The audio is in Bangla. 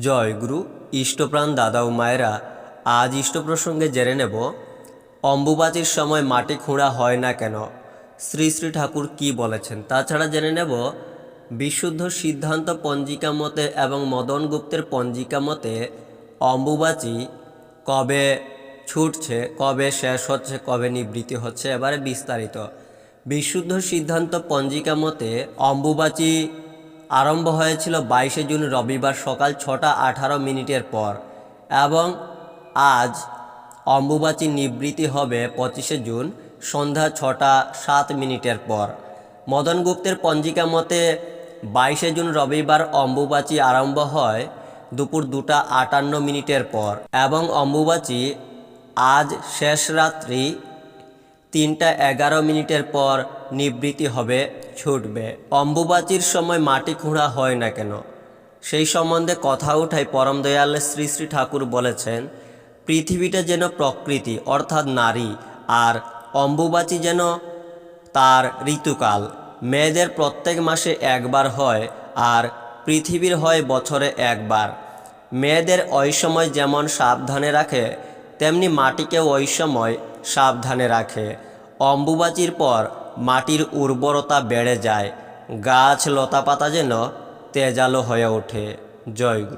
জয় গুরু, ইষ্টপ্রাণ দাদা ও মায়েরা, আজ ইষ্ট প্রসঙ্গে জেনে নেব, অম্বুবাচীর সময় মাটি খুঁড়া হয় না কেন? শ্রী শ্রী ঠাকুর কি বলেছেন? তাছাড়া জেনে নেব, বিশুদ্ধ সিদ্ধান্ত পঞ্জিকা মতে এবং মদন গুপ্তের পঞ্জিকা মতে অম্বুবাচী কবে ছুটছে, কবে শেষ হচ্ছে, কবে নিবৃত্তি হচ্ছে, এবারে বিস্তারিত। বিশুদ্ধ সিদ্ধান্ত পঞ্জিকা মতে অম্বুবাচী আরম্ভ হয়েছিল বাইশে জুন রবিবার সকাল ছটা আঠারো মিনিটের পর এবং আজ অম্বুবাচী নিবৃত্তি হবে পঁচিশে জুন সন্ধ্যা ছটা সাত মিনিটের পর। মদন গুপ্তের পঞ্জিকা মতে বাইশে জুন রবিবার অম্বুবাচী আরম্ভ হয় দুপুর দুটা আটান্ন মিনিটের পর এবং অম্বুবাচী আজ শেষ রাত্রি তিনটা এগারো মিনিটের পর নিবৃত্তি হবে ছুটবে। অম্বুবাচীর সময় মাটি খুঁড়া হয় না কেন? সেই সম্বন্ধে কথা উঠাই পরম দয়াল শ্রী শ্রী ঠাকুর বলেছেন, পৃথিবীটা যেন প্রকৃতি, অর্থাৎ নারী, আর অম্বুবাচী যেন তার ঋতুকাল। মেয়েদের প্রত্যেক মাসে একবার হয়, আর পৃথিবীর হয় বছরে একবার। মেয়েদের ওই সময় যেমন সাবধানে রাখে, তেমনি মাটিকে ওই সময় সাবধানে রাখে। অম্বুবাচীর পর মাটির উর্বরতা বেড়ে যায়। গাছ লতাপাতা যেন তেজালো হয়ে ওঠে। জয়